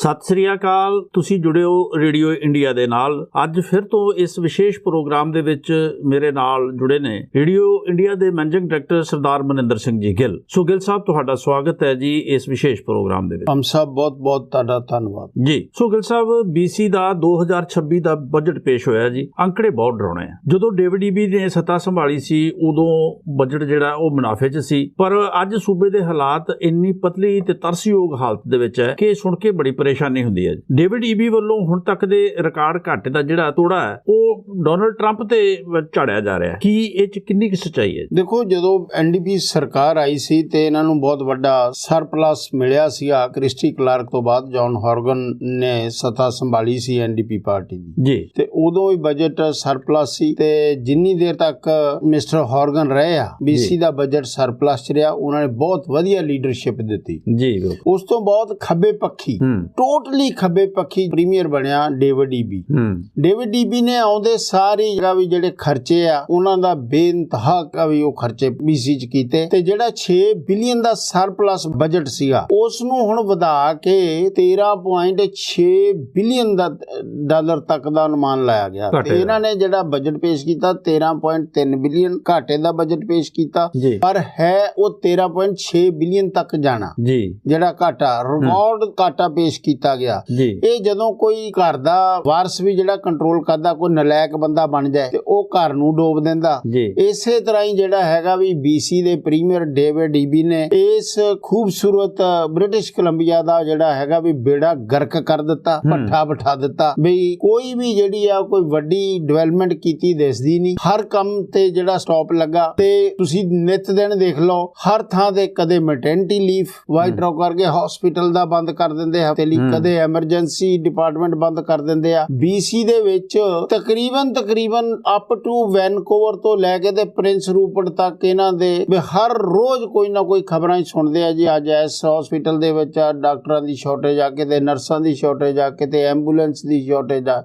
ਸਤਿ ਸ੍ਰੀ ਅਕਾਲ ਤੁਸੀਂ ਜੁੜੇ ਹੋ ਰੇਡੀਓ ਇੰਡੀਆ ਦੇ ਨਾਲ। ਅੱਜ ਫਿਰ ਤੋਂ ਇਸ ਵਿਸ਼ੇਸ਼ ਪ੍ਰੋਗਰਾਮ ਦੇ ਵਿੱਚ ਮੇਰੇ ਨਾਲ ਜੁੜੇ ਨੇ ਰੇਡੀਓ ਇੰਡੀਆ ਦੇ managing director Sardar Maninder Singh ji Gill. So Gill ਸਾਹਿਬ ਤੁਹਾਡਾ ਸਵਾਗਤ ਹੈ ਜੀ ਇਸ ਵਿਸ਼ੇਸ਼ ਪ੍ਰੋਗਰਾਮ ਦੇ ਵਿੱਚ। ਹਮ ਸਭ ਬਹੁਤ ਬਹੁਤ ਤੁਹਾਡਾ ਧੰਨਵਾਦ। ਜੀ ਸੋ ਗਿੱਲ ਸਾਹਿਬ BC ਦਾ 2026 ਦਾ ਬਜਟ ਪੇਸ਼ ਹੋਇਆ ਜੀ। ਅੰਕੜੇ ਬਹੁਤ ਡਰਾਉਣੇ ਆ। ਜਦੋਂ ਡੇਵਿਡ ਈਬੀ ਨੇ ਸੱਤਾ ਸੰਭਾਲੀ ਸੀ ਉਦੋਂ ਬਜਟ ਜਿਹੜਾ ਉਹ ਮੁਨਾਫੇ 'ਚ ਸੀ। ਪਰ ਅੱਜ ਸੂਬੇ ਦੇ ਹਾਲਾਤ ਇੰਨੀ ਪਤਲੀ ਤੇ ਤਰਸਯੋਗ ਹਾਲਤ ਦੇ ਵਿੱਚ ਹੈ ਕਿ ਸੁਣ ਕੇ ਬੜੀ ਪਰੇਸ਼ਾਨੀ ਹੁੰਦੀ ਹੈ ਡੇਵਿਡ ਈਬੀ ਵੱਲੋਂ ਹੁਣ ਤੱਕ ਦੇ ਰਿਕਾਰਡ ਘਾਟੇ ਦਾ ਜਿਹੜਾ ਤੋੜਾ ਹੈ ਉਹ ਡੋਨਲਡ ਟਰੰਪ ਤੇ ਝਾੜਿਆ ਜਾ ਰਿਹਾ ਹੈ। ਕੀ ਇਹ 'ਚ ਕਿੰਨੀ ਕੁ ਸੱਚਾਈ ਹੈ ਦੇਖੋ ਜਦੋਂ ਐਨਡੀਪੀ ਸਰਕਾਰ ਆਈ ਸੀ ਤੇ ਇਹਨਾਂ ਨੂੰ ਬਹੁਤ ਵੱਡਾ ਸਰਪਲਸ ਮਿਲਿਆ ਸੀਗਾ ਕ੍ਰਿਸਟੀ ਕਲਾਰਕ ਤੋਂ ਬਾਅਦ ਜੌਨ ਹਾਰਗਨ ਨੇ ਸੱਤਾ ਸੰਭਾਲੀ ਸੀ ਐਨਡੀਪੀ ਪਾਰਟੀ ਦੀ। ਜੀ। ਤੇ ਉਦੋਂ ਵੀ ਬਜਟ ਸਰਪਲਸ ਸੀ ਤੇ ਜਿੰਨੀ ਦੇਰ ਤੱਕ ਮਿਸਟਰ ਹਾਰਗਨ ਰਹੇ ਆ। ਬੀਸੀ ਦਾ ਬਜਟ ਸਰਪਲਸ ਰਿਹਾ ਉਹਨਾਂ ਨੇ ਬਹੁਤ ਵਧੀਆ ਲੀਡਰਸ਼ਿਪ ਦਿੱਤੀ। ਜੀ ਉਸ ਤੋਂ ਬਹੁਤ ਖੱਬੇ ਪੱਖੀ ਹੂੰ। ਟੋਟਲੀ ਖੱਬੇ ਪੱਖੀ ਪ੍ਰੀਮੀਅਰ ਬਣਿਆ ਡੇਵਿਡ ਈਬੀ ਡੇਵਿਡ ਡੀਬੀ ਨੇ ਆਉਂਦੇ ਸਾਰੀ ਜਗ੍ਹਾ ਵੀ ਜਿਹੜੇ ਖਰਚੇ ਆ ਉਹਨਾਂ ਦਾ ਬੇਇੰਤਹਾ ਕਾ ਵੀ ਉਹ ਖਰਚੇ ਬੀਸੀ ਚ ਕੀਤੇ ਤੇ ਜਿਹੜਾ 6 ਬਿਲੀਅਨ ਦਾ ਸਰਪਲਸ ਬਜਟ ਸੀਗਾ ਉਸ ਨੂੰ ਹੁਣ ਵਧਾ ਕੇ 13.6 ਬਿਲੀਅਨ ਦਾ ਡਾਲਰ ਤੱਕ ਦਾ ਅਨੁਮਾਨ ਲਾਇਆ ਗਿਆ। ਤੇ। ਇਹਨਾਂ ਨੇ ਜਿਹੜਾ ਬਜਟ ਪੇਸ਼ ਕੀਤਾ 13.3 ਬਿਲੀਅਨ ਘਾਟੇ ਦਾ ਬਜਟ ਪੇਸ਼ ਕੀਤਾ। ਪਰ ਹੈ ਉਹ 13.6 ਬਿਲੀਅਨ ਤੱਕ ਜਾਣਾ। ਜੀ। ਜਿਹੜਾ ਘਾਟਾ ਰਿਕਾਰਡ ਘਾਟਾ ਪੇਸ਼ ਕੀਤਾ ਗਿਆ। ਇਹ ਜਦੋਂ ਕੋਈ ਘਰ ਦਾ ਵਾਰਸ ਵੀ ਜਿਹੜਾ ਕੰਟਰੋਲ ਕਰਦਾ ਕੋਈ ਨਲਾਇਕ ਬੰਦਾ ਬਣ ਜਾਏ ਤੇ ਉਹ ਘਰ ਨੂੰ ਡੋਬ ਦਿੰਦਾ। ਇਸੇ ਤਰ੍ਹਾਂ ਹੀ ਜਿਹੜਾ ਹੈਗਾ ਵੀ BC ਦੇ ਪ੍ਰੀਮੀਅਰ ਡੇਵਿਡ ਈਬੀ ਨੇ ਇਸ ਖੂਬਸੂਰਤ ਬ੍ਰਿਟਿਸ਼ ਕੋਲੰਬੀਆ ਦਾ ਜਿਹੜਾ ਹੈਗਾ ਵੀ ਬੇੜਾ ਗਰਕ ਕਰ ਦਿੱਤਾ। ਪੱਠਾ ਬਿਠਾ ਦਿੱਤਾ। ਵੀ ਕੋਈ ਵੀ ਜਿਹੜੀ ਆ ਕੋਈ ਵੱਡੀ ਡਿਵੈਲਪਮੈਂਟ ਕੀਤੀ ਦਿਸਦੀ ਨਹੀਂ। ਹਰ ਕੰਮ ਤੇ ਜਿਹੜਾ ਸਟਾਪ ਲੱਗਾ ਤੇ ਤੁਸੀਂ ਨਿਤ ਦਿਨ ਦੇਖ ਲਓ ਹਰ ਥਾਂ ਤੇ ਕਦੇ ਮੈਟਰਨਿਟੀ ਲੀਵ ਵਾਈਟ ਰੌਕ ਕਰਕੇ ਹਸਪੀਟਲ ਦਾ ਬੰਦ ਕਰ ਦਿੰਦੇ ਹਫ਼ਤੇ ਲਈ। ਕਦੇ ਐਮਰਜੈਂਸੀ ਡਿਪਾਰਟਮੈਂਟ ਬੰਦ ਕਰ ਦਿੰਦੇ ਆ। BC ਦੇ ਵਿੱਚ ਤਕਰੀਬਨ ਤਕਰੀਬਨ ਅਪ ਟੂ ਵੈਨਕੂਵਰ ਤੋਂ ਲੈ ਕੇ ਤੇ ਪ੍ਰਿੰਸ ਰੂਪਰਟ ਤੱਕ ਇਹਨਾਂ ਦੇ ਵੀ ਹਰ ਰੋਜ਼ ਕੋਈ ਨਾ ਕੋਈ ਖਬਰਾਂ ਹੀ ਸੁਣਦੇ ਆ ਜੀ। ਅੱਜ ਇਸ ਹਸਪੀਟਲ ਦੇ ਵਿੱਚ ਡਾਕਟਰਾਂ ਦੀ ਸ਼ਾਰਟੇਜ ਆ ਕਿਤੇ ਨਰਸਾਂ ਦੀ ਸ਼ਾਰਟੇਜ ਆ ਕਿਤੇ ਐਂਬੂਲੈਂਸ ਦੀ ਸ਼ਾਰਟੇਜ ਆ।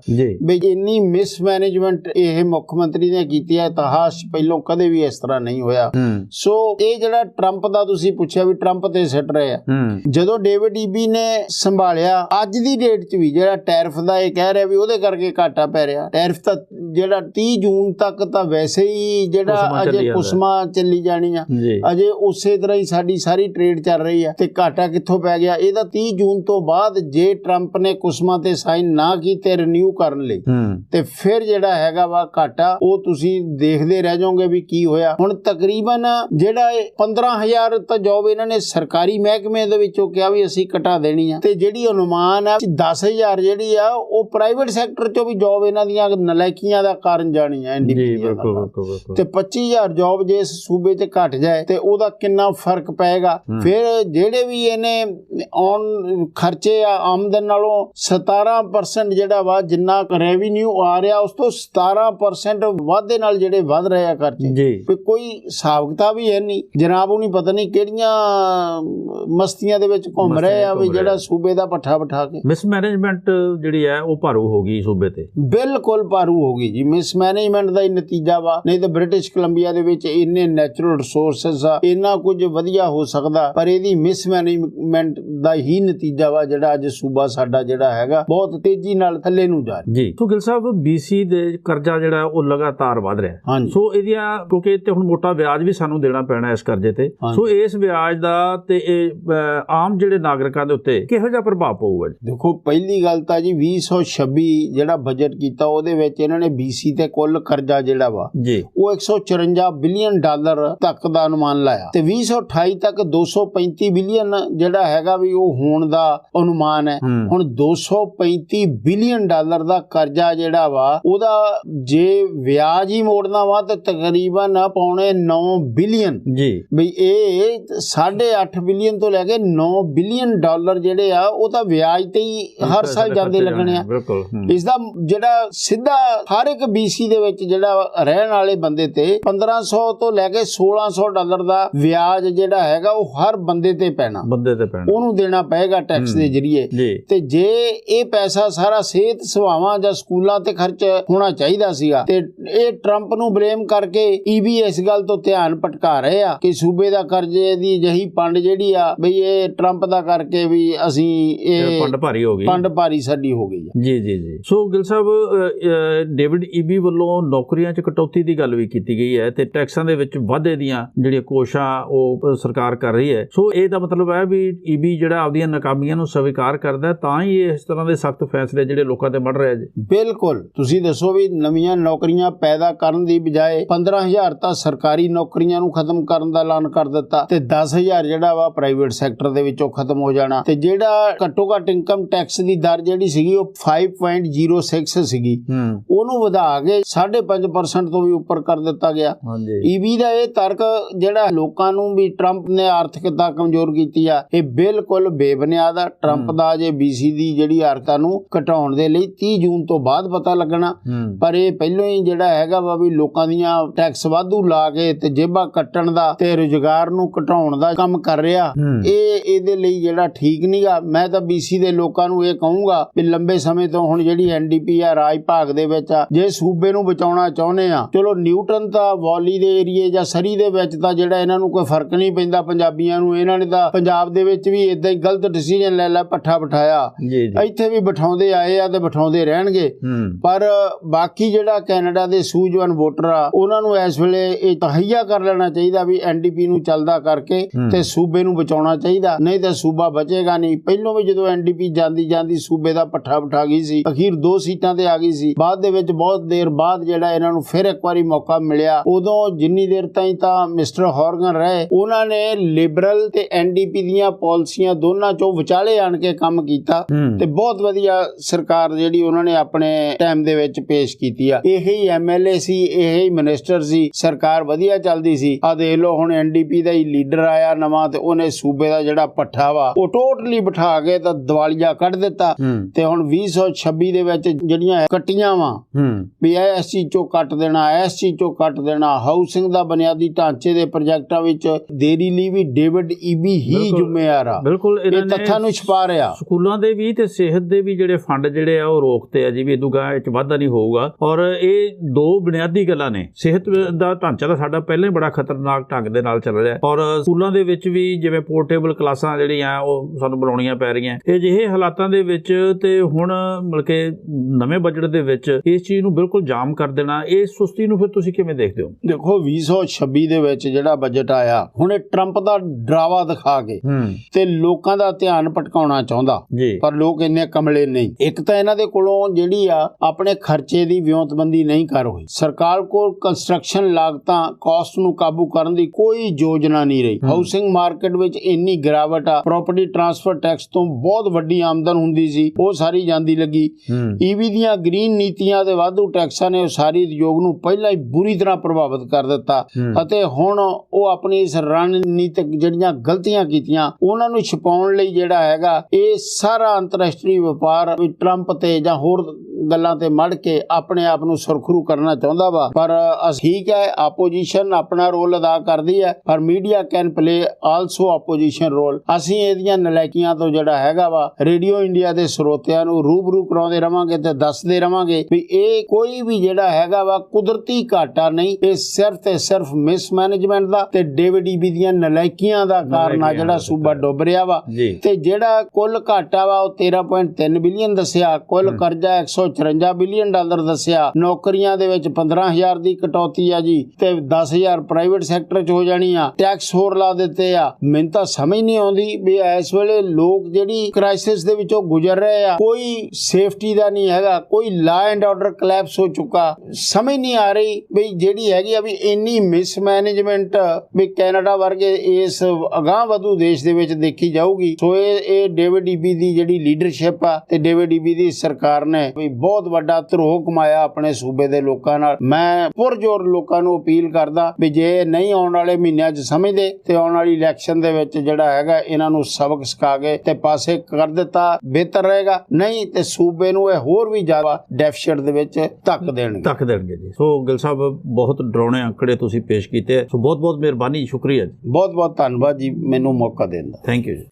ਵੀ ਇੰਨੀ ਮਿਸਮੈਨੇਜਮੈਂਟ ਇਹ ਮੁੱਖ ਮੰਤਰੀ ਨੇ ਕੀਤੀ ਹੈ ਇਤਿਹਾਸ 'ਚ ਪਹਿਲੋਂ ਕਦੇ ਵੀ ਇਸ ਤਰ੍ਹਾਂ ਨਹੀਂ ਹੋਇਆ। ਸੋ ਇਹ ਜਿਹੜਾ ਟਰੰਪ ਦਾ ਤੁਸੀਂ ਪੁੱਛਿਆ ਵੀ ਟਰੰਪ ਤੇ ਸਿੱਟ ਰਹੇ ਆ। ਜਦੋਂ ਡੇਵਿਡ ਈਬੀ ਨੇ ਸੰਭਾਲਿਆ ਅੱਜ ਦੀ ਡੇਟ 'ਚ ਵੀ ਜਿਹੜਾ ਟੈਰਿਫ ਦਾ ਇਹ ਕਹਿ ਰਿਹਾ ਵੀ ਉਹਦੇ ਕਰਕੇ ਘਾਟਾ ਪੈ ਰਿਹਾ। ਟੈਰਿਫ ਤਾਂ ਜਿਹੜਾ 30 ਜੂਨ ਤੱਕ ਤਾਂ ਵੈਸੇ ਹੀ ਜਿਹੜਾ ਅਜੇ। ਕੁਸਮਾ ਚੱਲੀ ਜਾਣੀ ਆ ਅਜੇ ਉਸੇ ਤਰ੍ਹਾਂ ਹੀ ਸਾਡੀ ਸਾਰੀ ਟ੍ਰੇਡ ਚੱਲ ਰਹੀ ਆ ਤੇ ਘਾਟਾ ਕਿੱਥੋਂ ਪੈ ਗਿਆ? ਇਹਦਾ 30 ਜੂਨ ਤੋਂ ਬਾਅਦ ਜੇ ਟਰੰਪ ਨੇ ਕੁਸਮਾ ਤੇ ਸਾਈਨ ਨਾ ਕੀਤੇ ਰੀਨਿਊ ਕਰਨ ਲਈ ਤੇ ਫਿਰ ਜਿਹੜਾ ਹੈਗਾ ਵਾ ਘਾਟਾ ਉਹ ਤੁਸੀਂ ਦੇਖਦੇ ਰਹਿ ਜਾਓਗੇ ਵੀ ਕੀ ਹੋਇਆ। ਹੁਣ ਤਕਰੀਬਨ ਜਿਹੜਾ ਇਹ 15000 ਤਾਂ ਜੌਬ ਇਹਨਾਂ ਨੇ ਸਰਕਾਰੀ ਮਹਿਕਮੇ ਦੇ ਵਿੱਚੋਂ ਕਿਹਾ ਵੀ ਅਸੀਂ ਘਟਾ ਦੇਣੀ ਆ। ਤੇ ਜਿਹੜੀ ਅਨੁਮਾਨ ਆ 10000 ਜਿਹੜੀ ਆ ਉਹ ਪ੍ਰਾਈਵੇਟ ਸੈਕਟਰ ਚੋਂ ਵੀ ਜੌਬ ਇਹਨਾਂ ਦੀਆਂ ਨਲਾਇਕੀਆਂ ਦਾ ਕਾਰਨ ਜਾਣੀ ਆ ਜੀ NDP ਦਾ ਬਿਲਕੁਲ ਤੇ 25000 ਜੌਬ ਜੇ ਇਸ ਸੂਬੇ 'ਚ ਘਟ ਜਾਏ ਤੇ ਉਹਦਾ ਕਿੰਨਾ ਫ਼ਰਕ ਪਏਗਾ। ਫਿਰ ਜਿਹੜੇ ਵੀ ਇਹਨੇ ਔਨ ਖਰਚੇ ਆ ਆਮਦਨ ਨਾਲੋਂ 17% ਜਿਹੜਾ ਵਾ ਜਿੰਨਾ ਰੈਵਨਿਊ ਆ ਰਿਹਾ ਉਸ ਤੋਂ 17% ਵਾਧੇ ਨਾਲ ਜਿਹੜੇ ਵਧ ਰਹੇ ਆ ਖਰਚੇ। ਜੀ। ਵੀ ਕੋਈ ਹਿਸਾਬ ਕਿਤਾਬ ਹੀ ਹੈ ਨਹੀਂ। ਜਨਾਬ ਉਹ ਨਹੀਂ ਪਤਾ ਨਹੀਂ ਕਿਹੜੀਆਂ ਮਸਤੀਆਂ ਦੇ ਵਿੱਚ ਘੁੰਮ ਰਹੇ ਆ ਵੀ ਜਿਹੜਾ। ਸੂਬੇ ਦਾ ਪੱਠਾ ਬਿਠਾ ਕੇ। ਮਿਸਮੈਨੇਜਮੈਂਟ ਜਿਹੜੀ ਹੈ ਉਹ ਭਾਰੂ ਹੋ ਗਈ ਸੂਬੇ ਤੇ। ਬਿਲਕੁਲ ਭਾਰੂ ਹੋ ਗਈ ਜੀ। ਮਿਸਮੈਨੇਜਮੈਂਟ ਦਾ ਹੀ ਨਤੀਜਾ ਵਾ। ਨਹੀਂ ਤਾਂ ਬ੍ਰਿਟਿਸ਼ ਕੋਲੰਬੀਆ ਦੇ ਵਿੱਚ ਇੰਨੇ ਨੈਚੁਰਲ ਰਿਸੋਰਸਸ ਆ ਇੰਨਾ ਕੁਝ ਵਧੀਆ ਹੋ ਸਕਦਾ ਪਰ ਇਹਦੀ ਮਿਸਮੈਨੇਜਮੈਂਟ ਦਾ ਹੀ ਨਤੀਜਾ ਵਾ ਜਿਹੜਾ ਅੱਜ ਸੂਬਾ ਸਾਡਾ ਜਿਹੜਾ ਹੈਗਾ ਬਹੁਤ ਤੇਜ਼ੀ ਨਾਲ ਥੱਲੇ ਨੂੰ ਜਾ ਰਿਹਾ। ਜੀ। ਸੋ ਗਿਲ ਸਾਹਿਬ BC ਦੇ ਕਰਜ਼ਾ ਜਿਹੜਾ ਉਹ ਲਗਾਤਾਰ ਵਧ ਰਿਹਾ ਸੋ ਇਹਦੀਆਂ ਕਿਉਂਕਿ ਤੇ ਹੁਣ ਮੋਟਾ ਵਿਆਜ ਵੀ ਸਾਨੂੰ ਦੇਣਾ ਪੈਣਾ ਇਸ ਕਰਜ਼ੇ ਤੇ। ਸੋ ਇਸ ਵਿਆਜ ਦਾ ਤੇ ਇਹ ਆਮ ਜਿਹੜੇ ਨਾਗਰਿਕਾਂ ਦੇ ਉੱਤੇ ਕਿਹੋ ਜਿਹਾ ਪ੍ਰਭਾਵ ਪਊਗਾ ਜੀ? ਦੇਖੋ ਪਹਿਲੀ ਗੱਲ ਤਾਂ ਜੀ 2026 ਜਿਹੜਾ ਬਜਟ ਕੀਤਾ ਉਹਦੇ ਵਿੱਚ ਇਹਨਾਂ ਨੇ BC ਤੇ ਕੁੱਲ ਕਰਜ਼ਾ ਜਿਹੜਾ ਵਾ ਉਹ 154 ਬਿਲੀਅਨ ਡਾਲਰ ਤੱਕ ਦਾ ਅਨੁਮਾਨ ਲਾਇਆ। ਤੇ 2028 ਤੱਕ 235 ਬਿਲੀਅਨ ਜਿਹੜਾ ਹੈਗਾ ਵੀ ਉਹ ਹੋਣ ਦਾ ਅਨੁਮਾਨ ਹੂੰ। ਹੁਣ 235 ਬਿਲੀਅਨ ਡਾਲਰ ਦਾ ਕਰਜ਼ਾ ਜਿਹੜਾ ਵਾ ਉਹਦਾ ਜੇ ਵਿਆਜ ਹੀ ਮੋੜਨਾ ਵਾ ਤਾਂ ਤਕਰੀਬਨ ਪੌਣੇ 9 ਬਿਲੀਅਨ। ਜੀ। ਬਈ ਇਹ 8.5 ਬਿਲੀਅਨ ਤੋਂ ਲੈ ਕੇ 9 ਬਿਲੀਅਨ ਡਾਲਰ ਜਿਹੜੇ ਆ ਉਹ ਤਾਂ ਵਿਆਜ ਤੇ ਹੀ ਹਰ ਸਾਲ ਜਾਂਦੇ ਲੱਗਣੇ ਆ। ਇਸ ਦਾ ਜਿਹੜਾ ਸਿੱਧਾ ਹਰ ਇੱਕ BC ਦੇ ਵਿੱਚ ਜਿਹੜਾ ਰਹਿਣ ਵਾਲੇ ਬੰਦੇ ਤੇ 1500 ਤੋਂ ਲੈ ਕੇ 1600 ਡਾਲਰ ਦਾ ਵਿਆਜ ਜਿਹੜਾ ਹੈਗਾ ਉਹ ਹਰ ਬੰਦੇ ਤੇ ਪੈਣਾ। ਬੰਦੇ ਤੇ ਪੈਣਾ। ਉਹਨੂੰ ਦੇਣਾ ਪਏਗਾ ਟੈਕਸ ਦੇ। ਜ਼ਰੀਏ। ਤੇ ਜੇ ਇਹ ਪੈਸਾ ਸਾਰਾ ਸਿਹਤ ਸੇਵਾਵਾਂ ਜਾਂ ਸਕੂਲਾਂ ਤੇ ਖਰਚ ਹੋਣਾ ਚਾਹੀਦਾ ਸੀਗਾ। ਤੇ ਇਹ ਟਰੰਪ ਨੂੰ ਬਲੇਮ ਕਰਕੇ ਈਬੀ ਇਸ ਗੱਲ ਤੋਂ ਧਿਆਨ ਭਟਕਾ ਰਹੇ ਆ ਕਿ ਸੂਬੇ ਦਾ ਕਰਜ਼ੇ ਦੀ ਜਹੀ ਪੰਡ ਜਿਹੜੀ ਆ ਬਈ ਇਹ ਟਰੰਪ ਦਾ ਕਰਕੇ ਵੀ ਅਸੀਂ ਇਹ ਪੰਡ ਭਾਰੀ ਹੋ ਗਈ। ਪੰਡ ਭਾਰੀ ਸਾਡੀ ਹੋ ਗਈ ਜੀ ਜੀ ਜੀ। ਸੋ ਗਿਲ ਸਾਹਿਬ ਡੇਵਿਡ ਈਬੀ ਵੱਲੋਂ ਨੌਕਰੀਆਂ 'ਚ ਕਟੌਤੀ ਦੀ ਗੱਲ ਵੀ ਕੀਤੀ ਗਈ ਹੈ ਤੇ ਟੈਕਸਾਂ ਦੇ ਵਿੱਚ ਵਾਧੇ ਦੀਆਂ ਜਿਹੜੀਆਂ ਕੋਸ਼ਾਂ ਉਹ ਸਰਕਾਰ ਕਰ ਰਹੀ ਹੈ। ਸੋ ਇਹ ਦਾ ਮਤਲਬ ਹੈ ਵੀ ਈਬੀ ਜਿਹੜਾ ਆਪਦੀਆਂ ਨਾਕਾਮੀਆਂ ਨੂੰ ਸਵੀਕਾਰ ਕਰਦਾ ਤਾਂ ਹੀ ਇਸ ਤਰ੍ਹਾਂ ਦੇ ਸਖਤ ਫੈਸਲੇ ਜਿਹੜੇ ਲੋਕਾਂ ਤੇ ਮੜ ਰਹੇ ਜੀ। ਬਿਲਕੁਲ। ਤੁਸੀਂ ਦੱਸੋ ਵੀ ਨਵੀਆਂ ਨੌਕਰੀਆਂ ਪੈਦਾ ਕਰਨ ਦੀ ਬਜਾਏ 15000 ਤਾਂ ਸਰਕਾਰੀ ਨੌਕਰੀਆਂ ਨੂੰ ਖਤਮ ਕਰਨ ਦਾ ਐਲਾਨ ਕਰ ਦਿੱਤਾ ਤੇ 10000 ਜਿਹੜਾ ਵਾ ਪ੍ਰਾਈਵੇਟ ਸੈਕਟਰ ਦੇ ਵਿੱਚੋਂ ਖਤਮ ਹੋ ਜਾਣਾ ਤੇ ਜਿਹੜਾ ਘੱਟੋ ਘੱਟ ਇਨਕਮ ਟੈਕਸ ਦੀ ਦਰ ਜਿਹੜੀ ਸੀਗੀ ਉਹ 5.06 ਸੀਗੀ। ਉਹਨੂੰ ਵਧਾ ਕੇ 5.5% ਤੋਂ ਵੀ ਉੱਪਰ ਕਰ ਦਿੱਤਾ ਗਿਆ। ਹਾਂਜੀ। ਈਬੀ ਦਾ ਇਹ ਤਰਕ ਜਿਹੜਾ ਲੋਕਾਂ ਨੂੰ ਵੀ ਟਰੰਪ ਨੇ ਆਰਥਿਕਤਾ ਕਮਜ਼ੋਰ ਕੀਤੀ ਆ ਇਹ ਬਿਲਕੁਲ ਬੇਬੁਨਿਆਦ ਆ। ਟਰੰਪ। ਦਾ ਜੇ ਬੀਸੀ ਦੀ ਜਿਹੜੀ ਆਰਥਿਕਤਾ ਨੂੰ ਘਟਾਉਣ ਦੇ ਲਈ 30 ਜੂਨ ਤੋਂ ਬਾਅਦ ਪਤਾ ਲੱਗਣਾ। ਪਰ ਇਹ ਪਹਿਲਾਂ ਹੀ ਜਿਹੜਾ ਹੈਗਾ ਵਾ ਵੀ ਲੋਕਾਂ ਦੀਆਂ ਟੈਕਸ ਵਾਧੂ ਲਾ ਕੇ ਤੇ ਜੇਬਾਂ ਕੱਟਣ ਦਾ ਤੇ ਰੁਜ਼ਗਾਰ ਨੂੰ ਘਟਾਉਣ ਦਾ ਕੰਮ ਕਰ ਰਿਹਾ। ਇਹ ਇਹਦੇ ਲਈ ਜਿਹੜਾ ਠੀਕ ਨਹੀਂਗਾ ਮੈਂ ਤਾਂ ਬੀਸੀ ਦੇ ਲੋਕਾਂ ਨੂੰ ਇਹ ਕਹੂੰਗਾ ਵੀ ਲੰਬੇ ਸਮੇਂ ਤੋਂ ਹੁਣ ਜਿਹੜੀ ਐਨਡੀਪੀ ਆ ਰਾਜ ਭਾਗ ਦੇ ਵਿੱਚ ਆ ਜੇ ਸੂਬੇ ਨੂੰ ਬਚਾਉਣਾ ਚਾਹੁੰਦੇ ਆ ਚਲੋ ਨਿਊਟਨ ਤਾਂ ਵੌਲੀ ਦੇ ਏਰੀਏ ਜਾਂ ਸਰੀ ਦੇ ਵਿੱਚ ਤਾਂ ਜਿਹੜਾ ਇਹਨਾਂ ਨੂੰ ਕੋਈ ਫ਼ਰਕ ਨਹੀਂ ਪੈਂਦਾ ਪੰਜਾਬੀਆਂ ਨੂੰ ਇਹਨਾਂ ਨੇ ਤਾਂ ਪੰਜਾਬ ਦੇ ਵਿੱਚ ਵੀ ਇਦਾਂ ਹੀ ਗਲਤ ਡਿਸੀਜਨ ਲੈ ਲੈ ਪੱਠਾ ਬਿਠਾਇਆ। ਇੱਥੇ ਵੀ ਬਿਠਾਉਂਦੇ ਆਏ ਆ ਤੇ ਬਿਠਾਉਂਦੇ ਰਹਿਣਗੇ। ਪਰ ਬਾਕੀ ਜਿਹੜਾ ਕੈਨੇਡਾ ਦੇ ਸੂਝਵਾਨ ਵੋਟਰ ਆ ਉਹਨਾਂ ਨੂੰ ਇਸ ਵੇਲੇ ਇਹ ਤਹਈਆ ਕਰ ਲੈਣਾ ਚਾਹੀਦਾ ਵੀ ਐਨਡੀਪੀ ਨੂੰ ਚੱਲਦਾ ਕਰਕੇ। ਤੇ ਸੂਬੇ ਨੂੰ ਬਚਾਉਣਾ ਚਾਹੀਦਾ। ਨਹੀਂ ਤਾਂ ਸੂਬਾ ਬਚੇਗਾ ਨਹੀਂ। ਪਹਿਲੋਂ ਵੀ ਜਦੋਂ ਐਨਡੀਪੀ ਜਾਂਦੀ ਜਾਂਦੀ ਸੂਬੇ ਦਾ ਪੱਠਾ ਬਿਠਾ ਗਈ ਸੀ ਅਖੀਰ ਦੋ ਸੀਟਾਂ ਤੇ ਆ ਗਈ ਸੀ। ਬਾਅਦ ਦੇ ਵਿੱਚ ਬਹੁਤ ਦੇਰ ਬਾਅਦ ਜਿਹੜਾ ਇਹਨਾਂ ਨੂੰ ਫਿਰ ਇੱਕ ਵਾਰੀ ਮੌਕਾ ਮਿਲਿਆ। ਉਦੋਂ ਜਿੰਨੀ ਦੇਰ ਤਾਈਂ ਤਾਂ ਮਿਸਟਰ ਹਾਰਗਨ ਰਹੇ ਉਹਨਾਂ ਨੇ ਲਿਬਰਲ ਤੇ ਐਨਡੀਪੀ ਦੀਆਂ ਪਾਲਿਸੀਆਂ ਦੋਨਾਂ ਚੋਂ ਵਿਚਾਲੇ ਆਣ ਕੇ ਕੰਮ ਕੀਤਾ ਤੇ ਬਹੁਤ ਵਧੀਆ ਸਰਕਾਰ ਜਿਹੜੀ ਉਹਨਾਂ ਨੇ ਆਪਣੇ ਟਾਈਮ ਦੇ ਵਿੱਚ ਪੇਸ਼ ਕੀਤੀ ਆ। ਇਹੀ ਐਮਐਲਏ ਸੀ ਇਹੀ ਮਿਨਿਸਟਰ ਸੀ ਸਰਕਾਰ ਵਧੀਆ ਚੱਲਦੀ ਸੀ। ਆ ਦੇਖ ਲਓ ਹੁਣ ਐਨਡੀਪੀ ਦਾ ਹੀ ਲੀਡਰ ਆਇਆ ਨਵਾਂ ਤੇ ਉਹਨੇ ਸੂਬੇ ਦਾ ਜਿਹੜਾ ਪੱਠਾ ਵਾ ਉਹ ਟੋਟਲੀ ਬਿਠਾ ਕੇ ਤਾਂ ਦਿਵਾਲੀਆ ਕੱਢ ਦਿੱਤਾ। ਹੂੰ। ਤੇ ਹੁਣ 2026 ਦੇ ਵਿੱਚ ਜਿਹੜੀਆਂ ਕੱਟੀਆਂ ਵਾ ਹੂੰ। ਵੀ ਇਹ ਚੀਜ਼ ਚੋਂ ਕੱਟ ਦੇਣਾ ਚੀਜ਼ ਚੋਂ ਕੱਟ ਦੇਣਾ ਹਾਊਸਿੰਗ ਦਾ ਬੁਨਿਆਦੀ ਢਾਂਚੇ ਦੇ ਪ੍ਰੋਜੈਕਟਾਂ ਵਿੱਚ ਦੇਰੀ ਲਈ ਵੀ ਡੇਵਿਡ ਈਬੀ ਹੀ ਬਿਲਕੁਲ। ਜ਼ਿੰਮੇਵਾਰ ਆ। ਬਿਲਕੁਲ ਇਹ ਇਹਨਾਂ ਤੱਥਾਂ ਨੂੰ ਛਪਾ ਰਿਹਾ। ਸਕੂਲਾਂ ਦੇ ਵੀ ਤੇ ਸਿਹਤ ਦੇ ਵੀ ਜਿਹੜੇ ਫੰਡ ਜਿਹੜੇ ਆ ਉਹ ਰੋਕਤੇ ਆ ਜੀ ਵੀ ਇਦੂਗਾ ਇਹ ਚ ਵਾਧਾ ਨਹੀਂ ਹੋਊਗਾ। ਔਰ ਇਹ ਦੋ ਬੁਨਿਆਦੀ ਗੱਲਾਂ ਨੇ। ਸਿਹਤ ਦਾ ਢਾਂਚਾ ਤਾਂ ਸਾਡਾ ਪਹਿਲਾਂ ਹੀ ਬੜਾ ਖਤਰਨਾਕ ਢੰਗ ਦੇ ਨਾਲ ਚੱਲ ਰਿਹਾ। ਔਰ ਸਕੂਲਾਂ ਦੇ ਵਿੱਚ ਵੀ ਜਿਵੇਂ ਪੋਰਟੇਬਲ ਕਲਾਸਾਂ ਜਿਹੜੀਆਂ ਉਹ ਸਾਨੂੰ ਬਣਾਉਣੀਆਂ ਪੈ ਰਹੀਆਂ। ਇਹ ਜਿਹੇ ਹਾਲਾਤਾਂ ਦੇ ਵਿੱਚ ਤੇ ਹੁਣ ਮਿਲ ਕੇ ਨਵੇਂ ਬਜਟ ਦੇ ਵਿੱਚ ਇਸ ਚੀਜ਼ ਨੂੰ ਬਿਲਕੁਲ ਜਾਮ ਕਰ ਦੇਣਾ ਇਹ ਸੁਸਤੀ ਨੂੰ ਫਿਰ ਤੁਸੀਂ ਕਿਵੇਂ ਦੇਖਦੇ ਹੋ? ਦੇਖੋ 2026 ਦੇ ਵਿੱਚ ਜਿਹੜਾ ਬਜਟ ਆਇਆ ਹੁਣ ਇਹ ਟਰੰਪ ਦਾ ਡਰਾਵਾ ਦਿਖਾ ਕੇ ਤੇ ਲੋਕਾਂ ਦਾ ਧਿਆਨ ਭਟਕਾਉਣਾ ਚਾਹੁੰਦਾ। ਪਰ ਲੋਕ ਇੰਨੇ ਕਮਲੇ ਨਹੀਂ। ਇੱਕ ਤਾਂ ਇਹਨਾਂ ਦੇ ਕੋਲੋਂ ਜਿਹੜੀ ਆ ਆਪਣੇ ਖਰਚੇ ਦੀ ਵਿਉਂਤਬੰਦੀ ਨਹੀਂ ਕਰ ਹੋਈ। ਸਰਕਾਰ ਕੋਲ ਕੰਸਟਰਕਸ਼ਨ ਲਾਗਤਾਂ ਕਾਸਟ ਨੂੰ ਕਾਬੂ ਕਰਨ ਦੀ ਕੋਈ ਯੋਜਨਾ ਨਹੀਂ ਰਹੀ। ਹਾਊਸਿੰਗ ਮਾਰਕੀਟ ਵਿੱਚ ਇੰਨੀ ਗਿਰਾਵਟ ਆ ਪ੍ਰਾਪਰਟੀ ਟਰਾਂਸਫਰ ਟੈਕਸ ਤੋਂ ਬਹੁਤ ਵੱਡੀ ਆਮਦਨ ਹੁੰਦੀ ਸੀ ਉਹ ਸਾਰੀ ਜਾਂਦੀ ਲੱਗੀ। ਈਵੀ ਦੀਆਂ ਗ੍ਰੀਨ ਨੀਤੀਆਂ ਤੇ ਵਾਧੂ ਟੈਕਸਾਂ ਨੇ ਉਸਾਰੀ ਉਦਯੋਗ ਨੂੰ ਪਹਿਲਾਂ ਹੀ ਬੁਰੀ ਤਰ੍ਹਾਂ ਪ੍ਰਭਾਵਿਤ ਕਰ ਦਿੱਤਾ। ਅਤੇ ਹੁਣ ਉਹ ਆਪਣੀ ਇਸ ਰਣਨੀਤਿਕ ਜਿਹੜੀਆਂ ਗਲਤੀਆਂ ਕੀਤੀਆਂ ਉਹਨਾਂ ਨੂੰ ਛੁਪਾਉਣ ਲਈ ਜਿਹੜਾ ਹੈਗਾ ਇਹ ਸਾਰਾ ਅੰਤਰਰਾਸ਼ਟਰੀ ਵਪਾਰ ਟਰੰਪ ਤੇ ਜਾਂ ਹੋਰ ਗੱਲਾਂ ਤੇ ਮੜ ਕੇ ਆਪਣੇ ਆਪ ਨੂੰ ਸੁਰਖਰੂ ਕਰਨਾ ਚਾਹੁੰਦਾ ਵਾ। ਪਰ ਠੀਕ ਹੈ ਆਪੋਜੀਸ਼ਨ ਆਪਣਾ ਰੋਲ ਅਦਾ ਕਰਦੀ ਹੈ ਪਰ media can play also opposition role ਅਸੀਂ ਇਹਦੀਆਂ ਨਲਾਇਕੀਆਂ ਤੋਂ ਜਿਹੜਾ ਹੈਗਾ ਵਾ ਰੇਡੀਓ ਇੰਡੀਆ ਦੇ ਸਰੋਤਿਆਂ ਨੂੰ ਰੂਬਰੂ ਕਰਾਉਂਦੇ ਰਵਾਂਗੇ ਤੇ ਦੱਸਦੇ ਰਵਾਂਗੇ ਵੀ ਇਹ ਕੋਈ ਵੀ ਜਿਹੜਾ ਹੈਗਾ ਵਾ ਕੁਦਰਤੀ ਘਾਟਾ ਨਹੀਂ ਇਹ ਸਿਰਫ ਤੇ ਸਿਰਫ ਮਿਸਮੈਨੇਜਮੈਂਟ ਦਾ ਤੇ ਡੇਵਿਡ ਈਬੀ ਦੀਆਂ ਨਲਾਇਕੀਆਂ ਦਾ ਕਾਰਨ ਆ ਜਿਹੜਾ ਸੂਬਾ ਡੁੱਬ ਰਿਹਾ ਵਾ। ਤੇ ਜਿਹੜਾ ਕੁੱਲ ਘਾਟਾ ਵਾ ਉਹ 13.3 ਬਿਲੀਅਨ ਦੱਸਿਆ। ਕੁੱਲ। ਕਰਜ਼ਾ 154 ਬਿਲੀਅਨ ਡਾਲਰ ਦੱਸਿਆ। ਨੌਕਰੀਆਂ ਦੇ ਵਿੱਚ 15000 ਦੀ ਕਟੌਤੀ ਆ ਜੀ ਤੇ 10000 ਪ੍ਰਾਈਵੇਟ ਸੈਕਟਰ 'ਚ ਹੋ ਜਾਣੀ ਆ। ਟੈਕਸ ਹੋਰ ਲਾ ਦਿੱਤੇ ਆ। ਮੈਨੂੰ ਤਾਂ ਸਮਝ ਨਹੀਂ ਆਉਂਦੀ ਵੀ ਇਸ ਵੇਲੇ ਲੋਕ ਜਿਹੜੀ ਕ੍ਰਾਈਸਿਸ ਦੇ ਵਿੱਚੋਂ ਗੁਜ਼ਰ ਰਹੇ ਆ, ਕੋਈ ਸੇਫਟੀ ਦਾ ਨਹੀਂ ਹੈਗਾ, ਕੋਈ ਲਾ ਐਂਡ ਆਰਡਰ ਕਲੈਪਸ ਹੋ ਚੁੱਕਾ। ਸਮਝ ਨਹੀਂ ਆ ਰਹੀ ਵੀ ਜਿਹੜੀ ਹੈਗੀ ਆ ਵੀ ਇੰਨੀ ਮਿਸਮੈਨੇਜਮੈਂਟ ਵੀ ਕੈਨੇਡਾ ਵਰਗੇ ਇਸ ਅਗਾਹ ਵਧੂ ਦੇਸ਼ ਦੇ ਵਿੱਚ ਦੇਖੀ ਜਾਊਗੀ। ਸੋ ਇਹ ਇਹ ਡੇਵਿਡ ਈਬੀ ਦੀ ਜਿਹੜੀ ਲੀਡਰਸ਼ਿਪ ਆ ਤੇ ਡੇਵਿਡ ਈਬੀ ਦੀ ਸਰਕਾਰ ਨੇ ਵੀ ਬਹੁਤ ਵੱਡਾ ਧਰੋਹ ਕਮਾਇਆ ਆਪਣੇ ਸੂਬੇ ਦੇ ਲੋਕਾਂ ਨਾਲ। ਮੈਂ ਪੁਰਜੋਰ ਲੋਕਾਂ ਨੂੰ ਅਪੀਲ ਕਰਦਾ ਵੀ ਜੇ ਨਹੀਂ ਆਉਣ ਵਾਲੇ ਮਹੀਨਿਆਂ 'ਚ ਸਮਝਦੇ ਤੇ ਆਉਣ ਵਾਲੀ ਇਲੈਕਸ਼ਨ ਦੇ ਵਿੱਚ ਜਿਹੜਾ ਹੈਗਾ ਇਹਨਾਂ ਨੂੰ ਸਬਕ ਸਿਖਾ ਕੇ ਤੇ ਪਾਸੇ ਕਰ ਦਿੱਤਾ ਬਿਹਤਰ ਰਹੇਗਾ। ਨਹੀਂ ਤੇ ਸੂਬੇ ਨੂੰ ਇਹ ਹੋਰ ਵੀ ਜ਼ਿਆਦਾ ਡੈਫੀਸਿਟ ਦੇ ਵਿੱਚ ਧੱਕ ਦੇਣਗੇ। ਤੱਕ ਦੇਣਗੇ ਜੀ। ਸੋ ਗਿਲ ਸਾਹਿਬ ਬਹੁਤ ਡਰਾਉਣੇ ਅੰਕੜੇ ਤੁਸੀਂ ਪੇਸ਼ ਕੀਤੇ। ਸੋ ਬਹੁਤ ਬਹੁਤ ਮਿਹਰਬਾਨੀ ਸ਼ੁਕਰੀਆ ਜੀ। ਬਹੁਤ ਬਹੁਤ ਧੰਨਵਾਦ ਜੀ ਮੈਨੂੰ ਮੌਕਾ ਦੇਣ ਦਾ। ਥੈਂਕ ਯੂ ਜੀ।